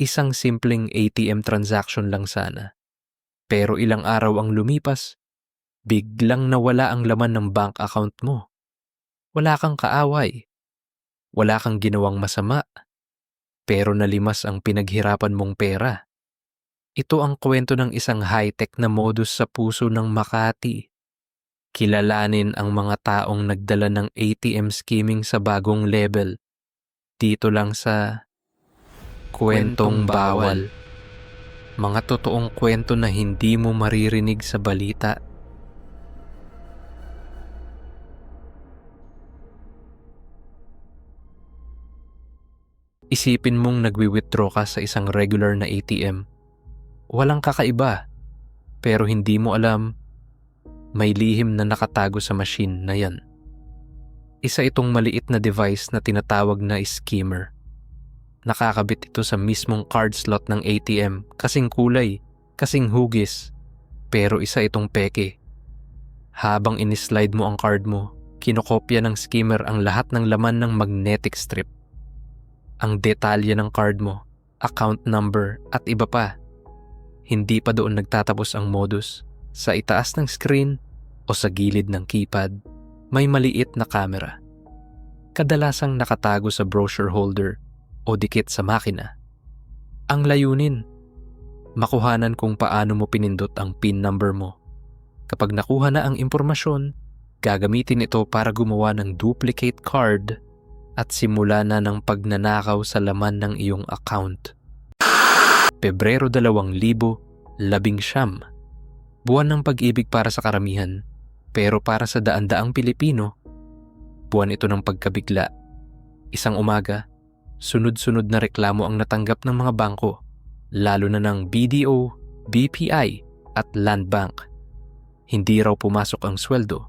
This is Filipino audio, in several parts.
Isang simpleng ATM transaction lang sana. Pero ilang araw ang lumipas, biglang nawala ang laman ng bank account mo. Wala kang kaaway. Wala kang ginawang masama. Pero nalimas ang pinaghirapan mong pera. Ito ang kwento ng isang high-tech na modus sa puso ng Makati. Kilalanin ang mga taong nagdala ng ATM skimming sa bagong level. Dito lang sa Kwentong Bawal. Mga totoong kwento na hindi mo maririnig sa balita. Isipin mong nagwi-withdraw ka sa isang regular na ATM. Walang kakaiba, pero hindi mo alam may lihim na nakatago sa machine na yan. Isa itong maliit na device na tinatawag na skimmer. Nakakabit ito sa mismong card slot ng ATM, kasing kulay, kasing hugis, pero isa itong peke. Habang inislide mo ang card mo, kinokopya ng skimmer ang lahat ng laman ng magnetic strip. Ang detalye ng card mo, account number at iba pa. Hindi pa doon nagtatapos ang modus. Sa itaas ng screen o sa gilid ng keypad, may maliit na camera. Kadalasang nakatago sa brochure holder o dikit sa makina. Ang layunin, makuhanan kung paano mo pinindot ang PIN number mo. Kapag nakuha na ang impormasyon, gagamitin ito para gumawa ng duplicate card at simula na ng pagnanakaw sa laman ng iyong account. Pebrero 2019, buwan ng pag-ibig para sa karamihan, pero para sa daan-daang Pilipino, buwan ito ng pagkabigla. Isang umaga, sunod-sunod na reklamo ang natanggap ng mga bangko, lalo na ng BDO, BPI at Land Bank. Hindi raw pumasok ang sweldo.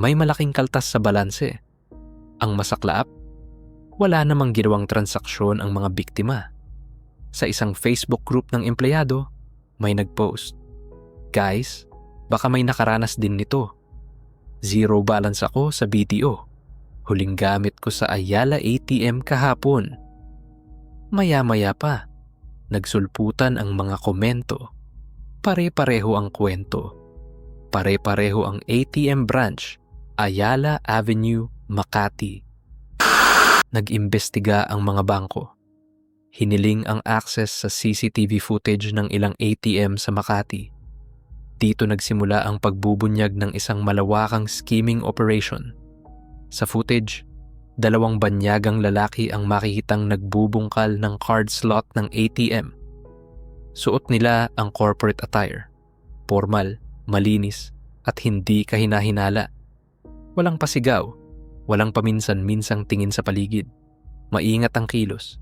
May malaking kaltas sa balanse. Ang masaklaap, wala namang ginawang transaksyon ang mga biktima. Sa isang Facebook group ng empleyado, may nagpost. Guys, baka may nakaranas din nito. Zero balance ako sa BTO. Huling gamit ko sa Ayala ATM kahapon. Maya-maya pa, nagsulputan ang mga komento. Pare-pareho ang kwento. Pare-pareho ang ATM branch, Ayala Avenue, Makati. Nag-imbestiga ang mga bangko. Hiniling ang access sa CCTV footage ng ilang ATM sa Makati. Dito nagsimula ang pagbubunyag ng isang malawakang skimming operation. Sa footage, dalawang banyagang lalaki ang makikitang nagbubungkal ng card slot ng ATM. Suot nila ang corporate attire. Formal, malinis, at hindi kahinahinala. Walang pasigaw, walang paminsan-minsang tingin sa paligid. Maingat ang kilos.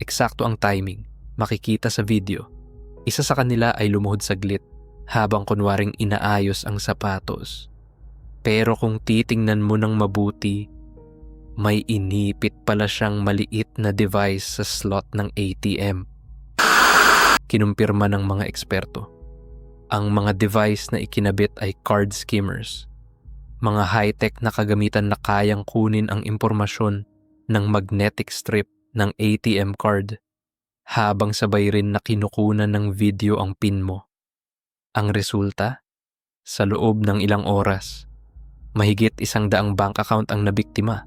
Eksakto ang timing, makikita sa video. Isa sa kanila ay lumuhod saglit habang kunwaring inaayos ang sapatos. Pero kung titingnan mo ng mabuti, may inipit pala siyang maliit na device sa slot ng ATM. Kinumpirma ng mga eksperto. Ang mga device na ikinabit ay card skimmers. Mga high-tech na kagamitan na kayang kunin ang impormasyon ng magnetic strip ng ATM card habang sabay rin na kinukunan ng video ang PIN mo. Ang resulta? Sa loob ng ilang oras, mahigit isang daang bank account ang nabiktima.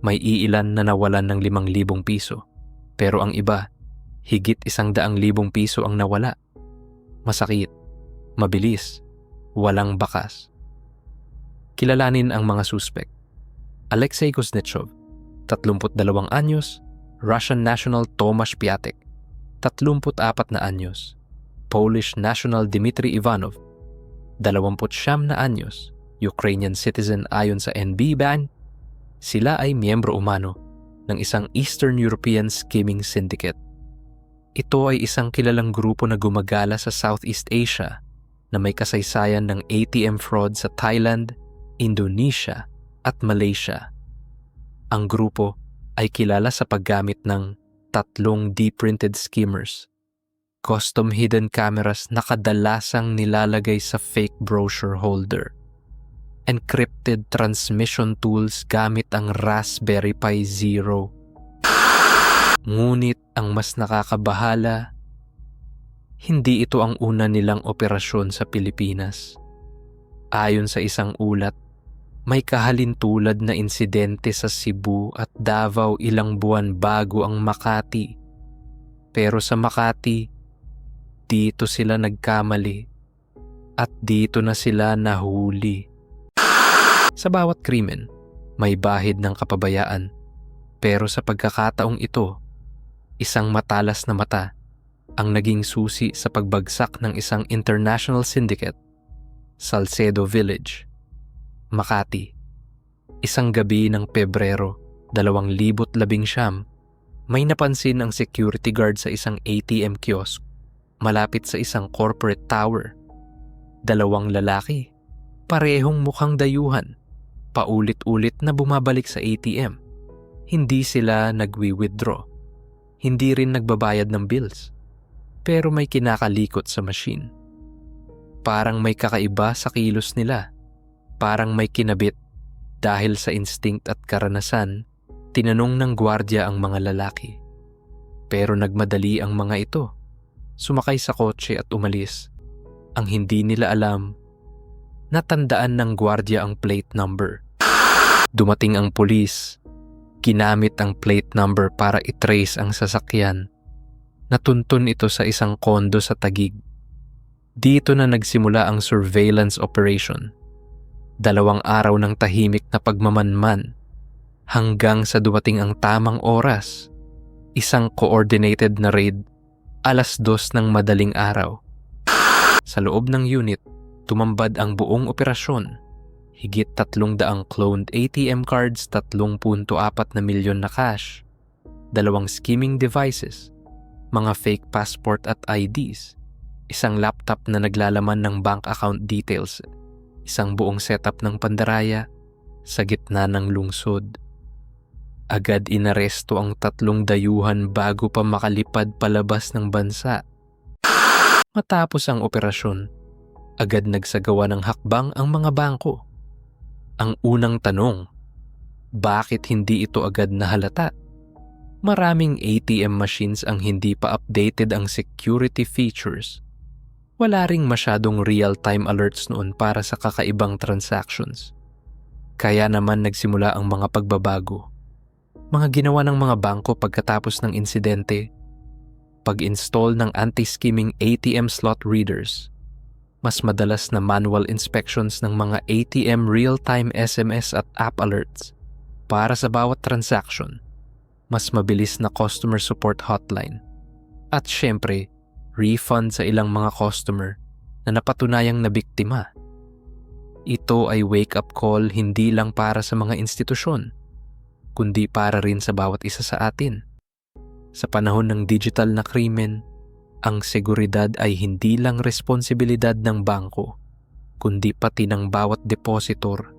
May iilan na nawalan ng limang libong piso. Pero ang iba, higit isang daang libong piso ang nawala. Masakit, mabilis, walang bakas. Kilalanin ang mga suspect. Alexei Kuznetsov, 32 anyos, Russian national Tomasz Piatek, 34 na anyos. Polish national Dmitry Ivanov, 29 na anyos. Ukrainian citizen ayon sa NB ban, sila ay miyembro umano ng isang Eastern European skimming syndicate. Ito ay isang kilalang grupo na gumagala sa Southeast Asia na may kasaysayan ng ATM fraud sa Thailand, Indonesia at Malaysia. Ang grupo ay kilala sa paggamit ng tatlong D-printed skimmers. Custom hidden cameras na kadalasang nilalagay sa fake brochure holder. Encrypted transmission tools gamit ang Raspberry Pi Zero. Ngunit ang mas nakakabahala, hindi ito ang una nilang operasyon sa Pilipinas. Ayon sa isang ulat, may kahalintulad na insidente sa Cebu at Davao ilang buwan bago ang Makati. Pero sa Makati, dito sila nagkamali at dito na sila nahuli. Sa bawat krimen, may bahid ng kapabayaan. Pero sa pagkakataong ito, isang matalas na mata ang naging susi sa pagbagsak ng isang international syndicate, Salcedo Village, Makati. Isang gabi ng Pebrero 2019, may napansin ang security guard sa isang ATM kiosk malapit sa isang corporate tower. Dalawang lalaki, parehong mukhang dayuhan, paulit-ulit na bumabalik sa ATM. Hindi sila nagwi-withdraw. Hindi rin nagbabayad ng bills. Pero may kinakalikot sa machine. Parang may kakaiba sa kilos nila. Parang may kinabit dahil sa instinct at karanasan, tinanong ng gwardya ang mga lalaki. Pero nagmadali ang mga ito. Sumakay sa kotse at umalis. Ang hindi nila alam, natandaan ng gwardya ang plate number. Dumating ang pulis, ginamit ang plate number para itrace ang sasakyan. Natuntun ito sa isang kondo sa Tagig. Dito na nagsimula ang surveillance operation. Dalawang araw ng tahimik na pagmamanman hanggang sa dumating ang tamang oras. Isang coordinated na raid alas dos ng madaling araw. Sa loob ng unit, tumambad ang buong operasyon. Higit tatlong daang cloned ATM cards, 3.4 na milyon na cash, dalawang skimming devices, mga fake passport at IDs, isang laptop na naglalaman ng bank account details, isang buong setup ng pandaraya sa gitna ng lungsod. Agad inaresto ang tatlong dayuhan bago pa makalipad palabas ng bansa. Matapos ang operasyon, agad nagsagawa ng hakbang ang mga bangko. Ang unang tanong, bakit hindi ito agad nahalata? Maraming ATM machines ang hindi pa updated ang security features. Wala ring masyadong real-time alerts noon para sa kakaibang transactions. Kaya naman nagsimula ang mga pagbabago. Mga ginawa ng mga bangko pagkatapos ng insidente, pag-install ng anti-skimming ATM slot readers, mas madalas na manual inspections ng mga ATM real-time SMS at app alerts para sa bawat transaction, mas mabilis na customer support hotline, at syempre, refund sa ilang mga customer na napatunayang nabiktima. Ito ay wake-up call hindi lang para sa mga institusyon, kundi para rin sa bawat isa sa atin. Sa panahon ng digital na krimen, ang seguridad ay hindi lang responsibilidad ng bangko, kundi pati ng bawat depositor.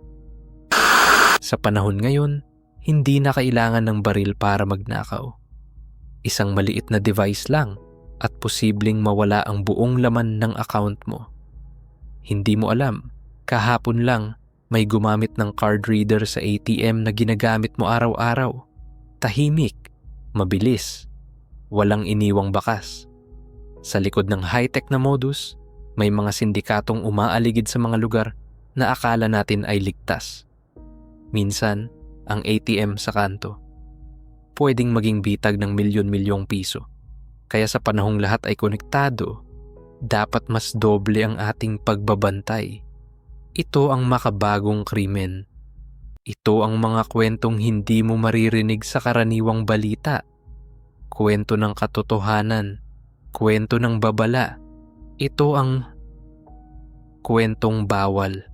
Sa panahon ngayon, hindi na kailangan ng baril para magnakaw. Isang maliit na device lang at posibleng mawala ang buong laman ng account mo. Hindi mo alam, kahapon lang may gumamit ng card reader sa ATM na ginagamit mo araw-araw. Tahimik, mabilis, walang iniwang bakas. Sa likod ng high-tech na modus, may mga sindikatong umaaligid sa mga lugar na akala natin ay ligtas. Minsan, ang ATM sa kanto. Pwedeng maging bitag ng milyon-milyong piso. Kaya sa panahong lahat ay konektado, dapat mas doble ang ating pagbabantay. Ito ang makabagong krimen. Ito ang mga kwentong hindi mo maririnig sa karaniwang balita. Kwento ng katotohanan kwento ng babala. Ito ang kwentong bawal.